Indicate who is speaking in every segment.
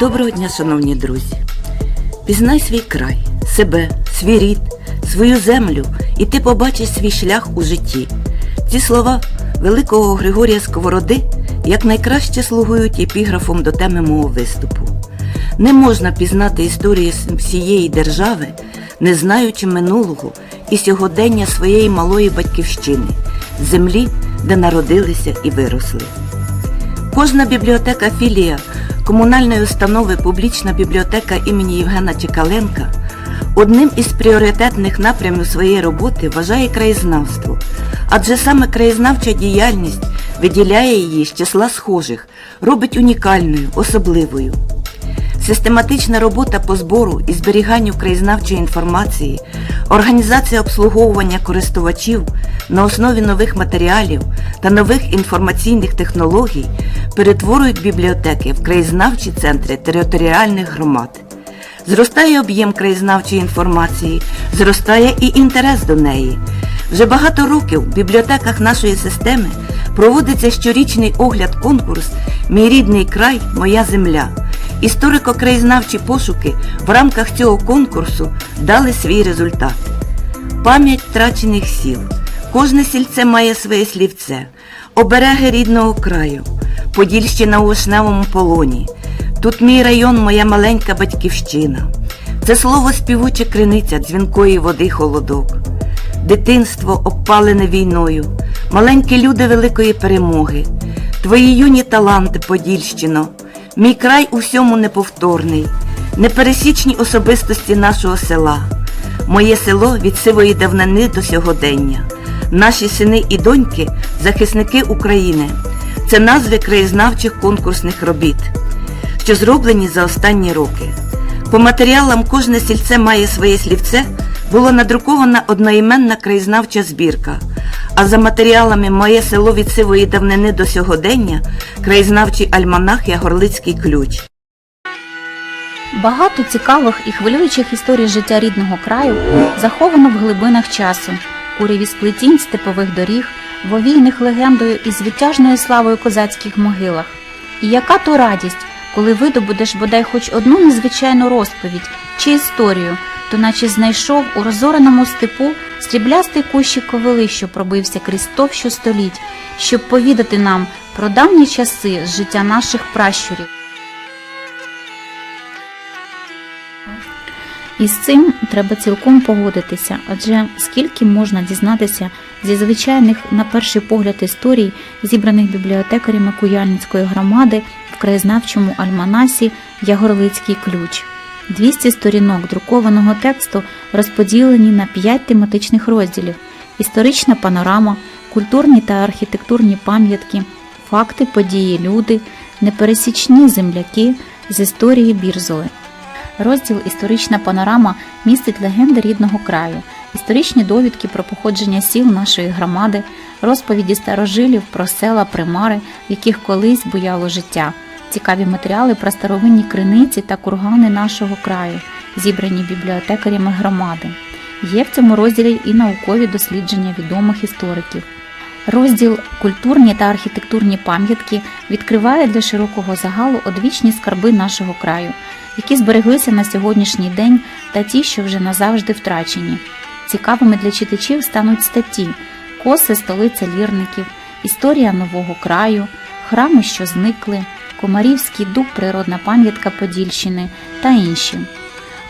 Speaker 1: Доброго дня, шановні друзі! Пізнай свій край, себе, свій рід, свою землю, і ти побачиш свій шлях у житті. Ці слова великого Григорія Сковороди якнайкраще слугують епіграфом до теми мого виступу. Не можна пізнати історію всієї держави, не знаючи минулого і сьогодення своєї малої батьківщини, землі, де народилися і виросли. Кожна бібліотека філія комунальної установи Публічна бібліотека імені Євгена Чекаленка одним із пріоритетних напрямів своєї роботи вважає краєзнавство, адже саме краєзнавча діяльність виділяє її з числа схожих, робить унікальною, особливою. Систематична робота по збору і зберіганню краєзнавчої інформації, організація обслуговування користувачів на основі нових матеріалів та нових інформаційних технологій перетворюють бібліотеки в краєзнавчі центри територіальних громад. Зростає об'єм краєзнавчої інформації, зростає і інтерес до неї. Вже багато років в бібліотеках нашої системи проводиться щорічний огляд-конкурс Мій рідний край, моя земля. Історико-краєзнавчі пошуки в рамках цього конкурсу дали свій результат. Пам'ять втрачених сіл. Кожне сільце має своє слівце, обереги рідного краю, Подільщина у вишневому полоні. Тут мій район, моя маленька батьківщина. Це слово співуча криниця дзвінкої води холодок. Дитинство обпалене війною, маленькі люди великої перемоги, твої юні таланти, Подільщино, мій край у всьому неповторний, непересічні особистості нашого села, моє село від сивої давнини до сьогодення, наші сини і доньки, захисники України. Це назви краєзнавчих конкурсних робіт, що зроблені за останні роки. По матеріалам кожне сільце має своє слівце, була надрукована одноіменна краєзнавча збірка, а за матеріалами Моє село від сивої давнини до сьогодення краєзнавчий альманах Ягорлицький ключ.
Speaker 2: Багато цікавих і хвилюючих історій життя рідного краю заховано в глибинах часу, куряві сплетінь степових доріг, в легендою і звитяжною славою козацьких могилах. І яка то радість, коли видобудеш бодай хоч одну незвичайну розповідь чи історію, то наче знайшов у розореному степу сріблястий кущик ковили, що пробився крізь товщу століть, щоб повідати нам про давні часи життя наших пращурів. І з цим треба цілком погодитися, адже скільки можна дізнатися зі звичайних, на перший погляд, історій, зібраних бібліотекарями Куяльницької громади в краєзнавчому альманасі Ягорлицький ключ. 200 сторінок друкованого тексту розподілені на 5 тематичних розділів: історична панорама, культурні та архітектурні пам'ятки, факти, події, люди, непересічні земляки з історії Бірзоли. Розділ Історична панорама містить легенди рідного краю, історичні довідки про походження сіл нашої громади, розповіді старожилів про села, примари, в яких колись буяло життя, цікаві матеріали про старовинні криниці та кургани нашого краю, зібрані бібліотекарями громади. Є в цьому розділі і наукові дослідження відомих істориків. Розділ Культурні та архітектурні пам'ятки відкриває для широкого загалу одвічні скарби нашого краю, які збереглися на сьогоднішній день та ті, що вже назавжди втрачені. Цікавими для читачів стануть статті Коси столиця лірників, Історія нового краю, Храми, що зникли, Комарівський дуб, природна пам'ятка Подільщини та інші.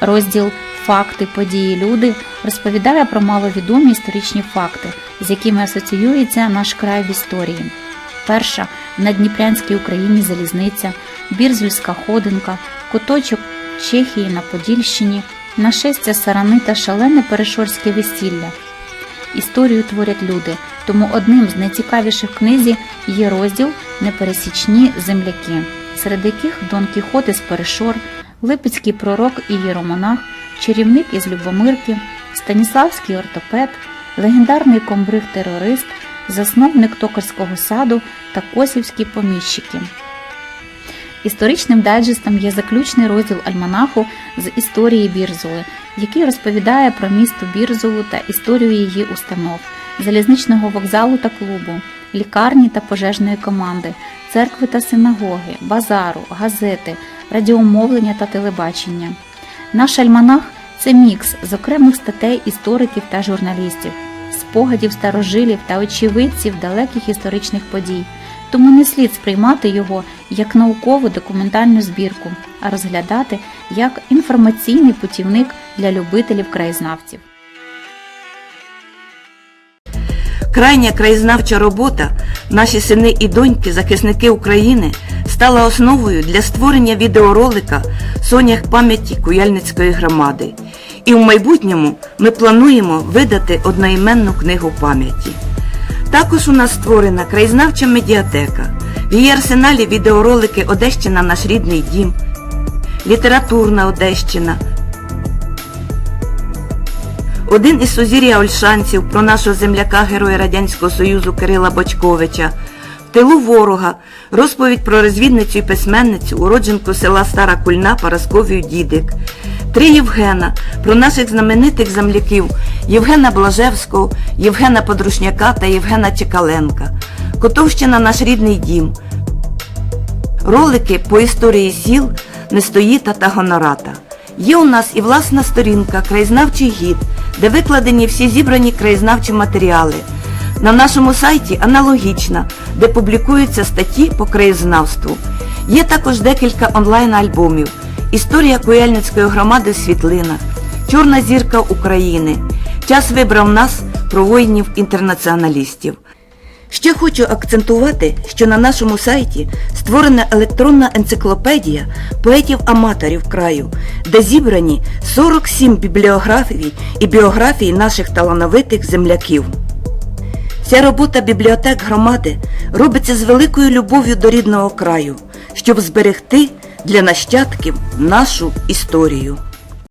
Speaker 2: Розділ Факти, події, люди розповідає про маловідомі історичні факти, з якими асоціюється наш край в історії. Перша в Надніпрянській Україні залізниця, Бірзульська ходинка, куточок Чехії на Подільщині, нашестя сарани та шалене перешорське весілля. Історію творять люди, тому одним з найцікавіших книзі є розділ Непересічні земляки, серед яких Дон Кіхот із Перешор, Липецький пророк і єромонах, чарівник із Любомирки, Станіславський ортопед, легендарний комбриг-терорист, засновник токарського саду та косівські поміщики. Історичним дайджестом є заключний розділ альманаху з історії Бірзули, який розповідає про місто Бірзулу та історію її установ, залізничного вокзалу та клубу, лікарні та пожежної команди, церкви та синагоги, базару, газети, радіомовлення та телебачення. Наш альманах це мікс з окремих статей істориків та журналістів, спогадів старожилів та очевидців далеких історичних подій. Тому не слід сприймати його як наукову документальну збірку, а розглядати як інформаційний путівник для любителів краєзнавців.
Speaker 1: Крайня краєзнавча робота Наші сини і доньки, захисники України, стала основою для створення відеоролика Сонях пам'яті Куяльницької громади. І в майбутньому ми плануємо видати одноіменну книгу пам'яті. Також у нас створена краєзнавча медіатека. В її арсеналі відеоролики Одещина наш рідний дім, літературна Одещина, один із сузір'я Ольшанців про нашого земляка Героя Радянського Союзу Кирила Бочковича, в тилу ворога, розповідь про розвідницю і письменницю, уродженку села Стара Кульна Парасковію Дідик, три Євгена. Про наших знаменитих земляків Євгена Блажевського, Євгена Подрушняка та Євгена Чекаленка, Котовщина наш рідний дім, ролики по історії сіл Нестоїта та Гонората. Є у нас і власна сторінка Краєзнавчий гід, де викладені всі зібрані краєзнавчі матеріали. На нашому сайті аналогічна, де публікуються статті по краєзнавству. Є також декілька онлайн-альбомів Історія Куяльницької громади в світлинах, Чорна зірка України. Час вибрав нас про воїнів-інтернаціоналістів. Ще хочу акцентувати, що на нашому сайті створена електронна енциклопедія поетів-аматорів краю, де зібрані 47 бібліографій і біографій наших талановитих земляків. Ця робота бібліотек громади робиться з великою любов'ю до рідного краю, щоб зберегти для нащадків нашу історію.